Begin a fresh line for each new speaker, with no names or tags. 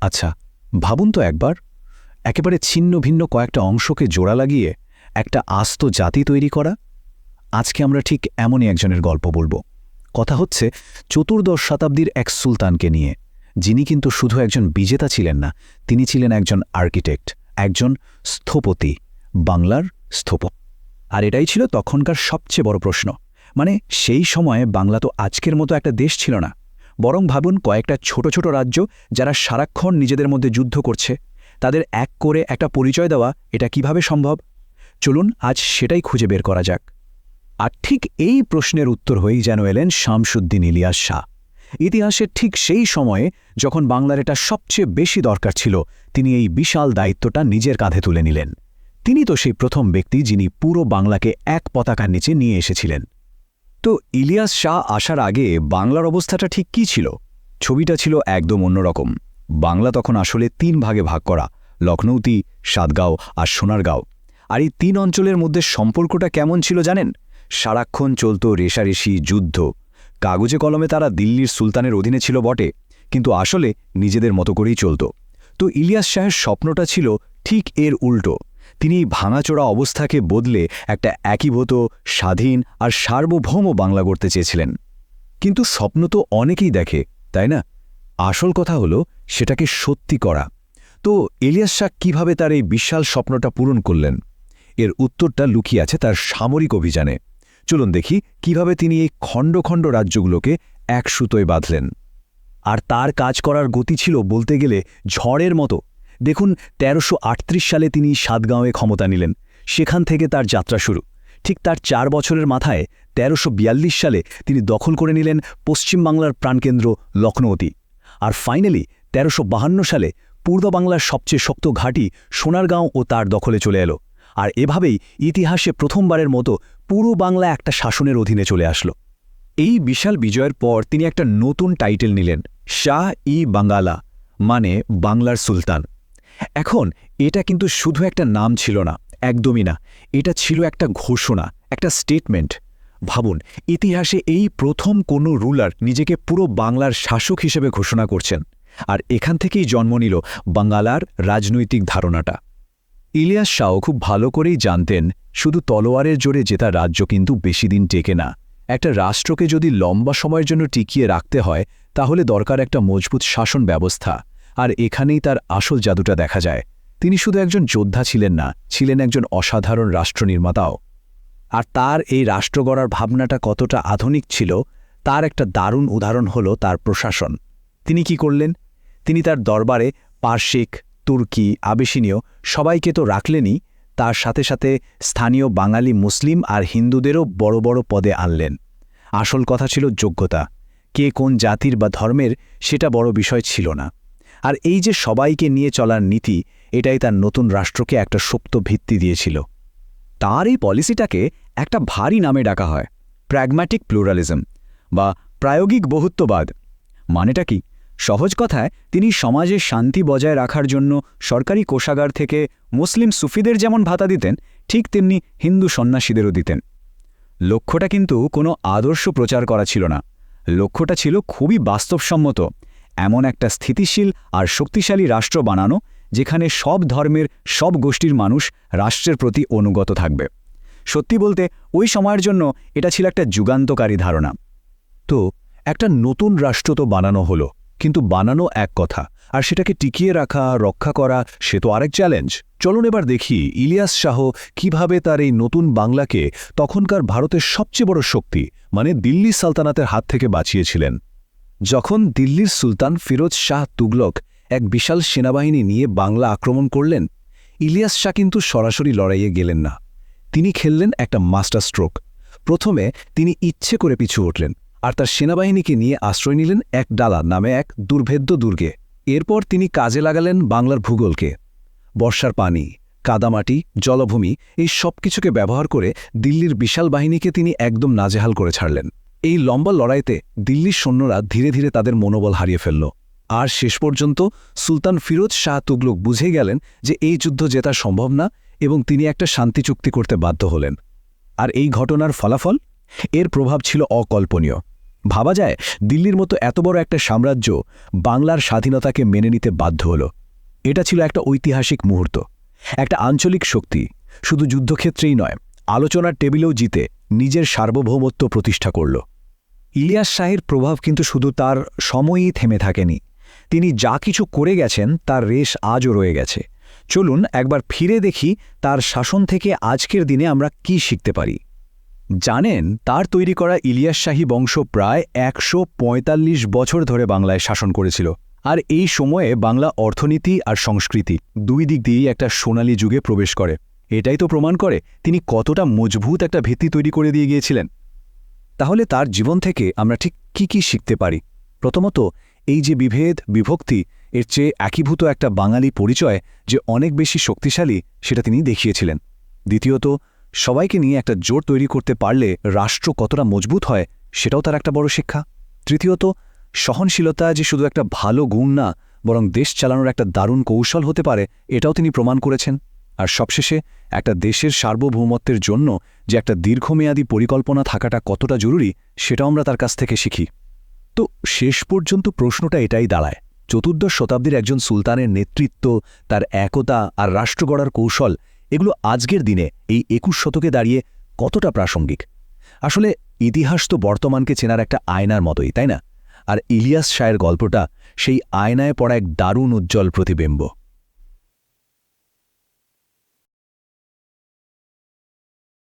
আচ্ছা ভাবুন তো একবার। একেবারে ছিন্ন ভিন্ন কয়েকটা অংশকে জোড়া লাগিয়ে একটা আস্ত জাতি তৈরি করা। আজকে আমরা ঠিক এমনই একজনের গল্প বলব। কথা হচ্ছে, চতুর্দশ শতাব্দীর এক সুলতানকে নিয়ে, যিনি কিন্তু শুধু একজন বিজেতা ছিলেন না, তিনি ছিলেন একজন আর্কিটেক্ট, একজন স্থপতি, বাংলার স্থপ। আর এটাই ছিল তখনকার সবচেয়ে বড় প্রশ্ন। মানে সেই সময়ে বাংলা তো আজকের মতো একটা দেশ ছিল না। বরং ভাবুন কয়েকটা ছোট ছোট রাজ্য যারা সারাক্ষণ নিজেদের মধ্যে যুদ্ধ করছে। তাদের এক করে একটা পরিচয় দেওয়া এটা কীভাবে সম্ভব? চলুন আজ সেটাই খুঁজে বের করা যাক। আর ঠিক এই প্রশ্নের উত্তর হয়েই যেন এলেন শামসুদ্দিন ইলিয়াস শাহ। ইতিহাসের ঠিক সেই সময়ে যখন বাংলার এটা সবচেয়ে বেশি দরকার ছিল, তিনি এই বিশাল দায়িত্বটা নিজের কাঁধে তুলে নিলেন। তিনি তো সেই প্রথম ব্যক্তি যিনি পুরো বাংলাকে এক পতাকার নিচে নিয়ে এসেছিলেন। তো ইলিয়াস শাহ আসার আগে বাংলার অবস্থাটা ঠিক কী ছিল? ছবিটা ছিল একদম অন্যরকম। বাংলা তখন আসলে তিন ভাগে ভাগ করা, লখনৌতি, সাতগাঁও আর সোনারগাঁও। আর এই তিন অঞ্চলের মধ্যে সম্পর্কটা কেমন ছিল জানেন? সারাক্ষণ চলত রেশারেশি যুদ্ধ। কাগজে কলমে তারা দিল্লির সুলতানের অধীনে ছিল বটে, কিন্তু আসলে নিজেদের মতো করেই চলত। তো ইলিয়াস শাহের স্বপ্নটা ছিল ঠিক এর উল্টো। তিনি এই ভাঙাচোরা অবস্থাকে বদলে একটা একীভূত, স্বাধীন আর সার্বভৌম বাংলা গড়তে চেয়েছিলেন। কিন্তু স্বপ্ন তো অনেকেই দেখে, তাই না? আসল কথা হলো, সেটাকে সত্যি করা। তো এলিয়াস শাহ কীভাবে তার এই বিশাল স্বপ্নটা পূরণ করলেন? এর উত্তরটা লুকিয়ে আছে তার সামরিক অভিযানে। চলুন দেখি কীভাবে তিনি এই খণ্ড খণ্ড রাজ্যগুলোকে এক সুতোয় বাঁধলেন। আর তার কাজ করার গতি ছিল বলতে গেলে ঝড়ের মতো। দেখুন, তেরোশো সালে তিনি সাতগাঁওয়ে ক্ষমতা নিলেন। সেখান থেকে তার যাত্রা শুরু। ঠিক তার চার বছরের মাথায় তেরোশো সালে তিনি দখল করে নিলেন পশ্চিমবাংলার প্রাণকেন্দ্র লখনৌতি। আর ফাইনালি তেরোশো সালে পূর্ব বাংলার সবচেয়ে শক্ত ঘাঁটি সোনারগাঁও ও তার দখলে চলে এলো। আর এভাবেই ইতিহাসে প্রথমবারের মতো পুরো বাংলা একটা শাসনের অধীনে চলে আসলো। এই বিশাল বিজয়ের পর তিনি একটা নতুন টাইটেল নিলেন শাহ ই বাঙ্গালা মানে বাংলার সুলতান। এখন এটা কিন্তু শুধু একটা নাম ছিল না, একদমই না। এটা ছিল একটা ঘোষণা, একটা স্টেটমেন্ট ভাবুন, ইতিহাসে এই প্রথম কোনো রুলার নিজেকে পুরো বাংলার শাসক হিসেবে ঘোষণা করছেন, আর এখান থেকেই জন্ম নিল বাঙ্গালার রাজনৈতিক ধারণাটা। ইলিয়াস শাহ খুব ভালো করেই জানতেন, শুধু তলোয়ারের জোরে জেতা রাজ্য কিন্তু বেশি দিন টেকে না। একটা রাষ্ট্রকে যদি লম্বা সময়ের জন্য টিকিয়ে রাখতে হয়, তাহলে দরকার একটা মজবুত শাসন ব্যবস্থা। আর এখানেই তার আসল জাদুটা দেখা যায়। তিনি শুধু একজন যোদ্ধা ছিলেন না, ছিলেন একজন অসাধারণ রাষ্ট্রনির্মাতাও। আর তার এই রাষ্ট্র গড়ার ভাবনাটা কতটা আধুনিক ছিল, তার একটা দারুণ উদাহরণ হল তার প্রশাসন। তিনি কি করলেন? তিনি তার দরবারে পার্শ্বিক তুর্কি, আবেশিনীয় সবাইকে তো রাখলেনই, তার সাথে সাথে স্থানীয় বাঙালি মুসলিম আর হিন্দুদেরও বড় বড় পদে আনলেন। আসল কথা ছিল যোগ্যতা। কে কোন জাতির বা ধর্মের সেটা বড় বিষয় ছিল না। আর এই যে সবাইকে নিয়ে চলার নীতি, এটাই তার নতুন রাষ্ট্রকে একটা সুপ্ত ভিত্তি দিয়েছিল। তার এই পলিসিটাকে একটা ভারী নামে ডাকা হয়, প্র্যাগম্যাটিক প্লুরালিজম বা প্রায়োগিক বহুত্ববাদ। মানেটা কি? সহজ কথায়, তিনি সমাজে শান্তি বজায় রাখার জন্য সরকারি কোষাগার থেকে মুসলিম সুফিদের যেমন ভাতা দিতেন, ঠিক তেমনি হিন্দু সন্ন্যাসীদেরও দিতেন। লক্ষ্যটা কিন্তু কোনো আদর্শ প্রচার করা ছিল না। লক্ষ্যটা ছিল খুবই বাস্তবসম্মত। এমন একটা স্থিতিশীল আর শক্তিশালী রাষ্ট্র বানানো, যেখানে সব ধর্মের, সব গোষ্ঠীর মানুষ রাষ্ট্রের প্রতি অনুগত থাকবে। সত্যি বলতে, ওই সময়ের জন্য এটা ছিল একটা যুগান্তকারী ধারণা। তো, একটা নতুন রাষ্ট্র তো বানানো হলো, কিন্তু বানানো এক কথা, আর সেটাকে টিকিয়ে রাখা, রক্ষা করা, সে তো আরেক চ্যালেঞ্জ চলুন এবার দেখি ইলিয়াস শাহ কীভাবে তার এই নতুন বাংলাকে তখনকার ভারতের সবচেয়ে বড় শক্তি মানে দিল্লি সালতানাতের হাত থেকে বাঁচিয়েছিলেন। যখন দিল্লির সুলতান ফিরোজ শাহ তুগলক এক বিশাল সেনাবাহিনী নিয়ে বাংলা আক্রমণ করলেন, ইলিয়াস শাহ কিন্তু সরাসরি লড়াইয়ে গেলেন না। তিনি খেললেন একটা মাস্টার স্ট্রোক। প্রথমে তিনি ইচ্ছে করে পিছু উঠলেন আর তার সেনাবাহিনীকে নিয়ে আশ্রয় নিলেন এক ডালা নামে এক দুর্ভেদ্য দুর্গে। এরপর তিনি কাজে লাগালেন বাংলার ভূগোলকে। বর্ষার পানি, কাদামাটি, জলভূমি এই সব কিছুকে ব্যবহার করে দিল্লির বিশাল বাহিনীকে তিনি একদম নাজেহাল করে ছাড়লেন। এই লম্বা লড়াইতে দিল্লির সৈন্যরা ধীরে ধীরে তাদের মনোবল হারিয়ে ফেলল। আর শেষ পর্যন্ত সুলতান ফিরোজ শাহ তুগলক বুঝে গেলেন যে এই যুদ্ধ জেতা সম্ভব না এবং তিনি একটা শান্তি চুক্তি করতে বাধ্য হলেন। আর এই ঘটনার ফলাফল? এর প্রভাব ছিল অকল্পনীয়। ভাবা যায়, দিল্লির মতো এত বড় একটা সাম্রাজ্য বাংলার স্বাধীনতাকে মেনে নিতে বাধ্য হল। এটা ছিল একটা ঐতিহাসিক মুহূর্ত, একটা আঞ্চলিক শক্তি, শুধু যুদ্ধক্ষেত্রেই নয় আলোচনার টেবিলেও জিতে নিজের সার্বভৌমত্ব প্রতিষ্ঠা করল। ইলিয়াস শাহের প্রভাব কিন্তু শুধু তার সময়ই থেমে থাকেনি। তিনি যা কিছু করে গেছেন, তার রেশ আজও রয়ে গেছে। চলুন একবার ফিরে দেখি তার শাসন থেকে আজকের দিনে আমরা কি শিখতে পারি। জানেন, তার তৈরি করা ইলিয়াস শাহী বংশ প্রায় একশো পঁয়তাল্লিশ বছর ধরে বাংলায় শাসন করেছিল। আর এই সময়ে বাংলা অর্থনীতি আর সংস্কৃতি দুই দিক দিয়েই একটা সোনালী যুগে প্রবেশ করে। এটাই তো প্রমাণ করে তিনি কতটা মজবুত একটা ভিত্তি তৈরি করে দিয়ে গিয়েছিলেন। তাহলে তার জীবন থেকে আমরা ঠিক কি কি শিখতে পারি? প্রথমত, এই যে বিভেদ, বিভক্তি, এর চেয়ে একীভূত একটা বাঙালি পরিচয় যে অনেক বেশি শক্তিশালী, সেটা তিনি দেখিয়েছিলেন। দ্বিতীয়ত, সবাইকে নিয়ে একটা জোর তৈরি করতে পারলে রাষ্ট্র কতটা মজবুত হয়, সেটাও তার একটা বড় শিক্ষা। তৃতীয়ত, সহনশীলতা যে শুধু একটা ভালো গুণ না, বরং দেশ চালানোর একটা দারুণ কৌশল হতে পারে, এটাও তিনি প্রমাণ করেছেন। আর সবশেষে একটা দেশের সার্বভৌমত্বের জন্য যে একটা দীর্ঘমেয়াদী পরিকল্পনা থাকাটা কতটা জরুরি, সেটাও আমরা তার কাছ থেকে শিখি। তো শেষ পর্যন্ত প্রশ্নটা এটাই দাঁড়ায়। চতুর্দশ শতাব্দীর একজন সুলতানের নেতৃত্ব, তার একতা আর রাষ্ট্র গড়ার কৌশল, এগুলো আজকের দিনে এই একুশ শতকে দাঁড়িয়ে কতটা প্রাসঙ্গিক? আসলে ইতিহাস তো বর্তমানকে চেনার একটা আয়নার মতোই, তাই না? আর ইলিয়াস শায়ের গল্পটা সেই আয়নায় পড়া এক দারুণ উজ্জ্বল প্রতিবিম্ব।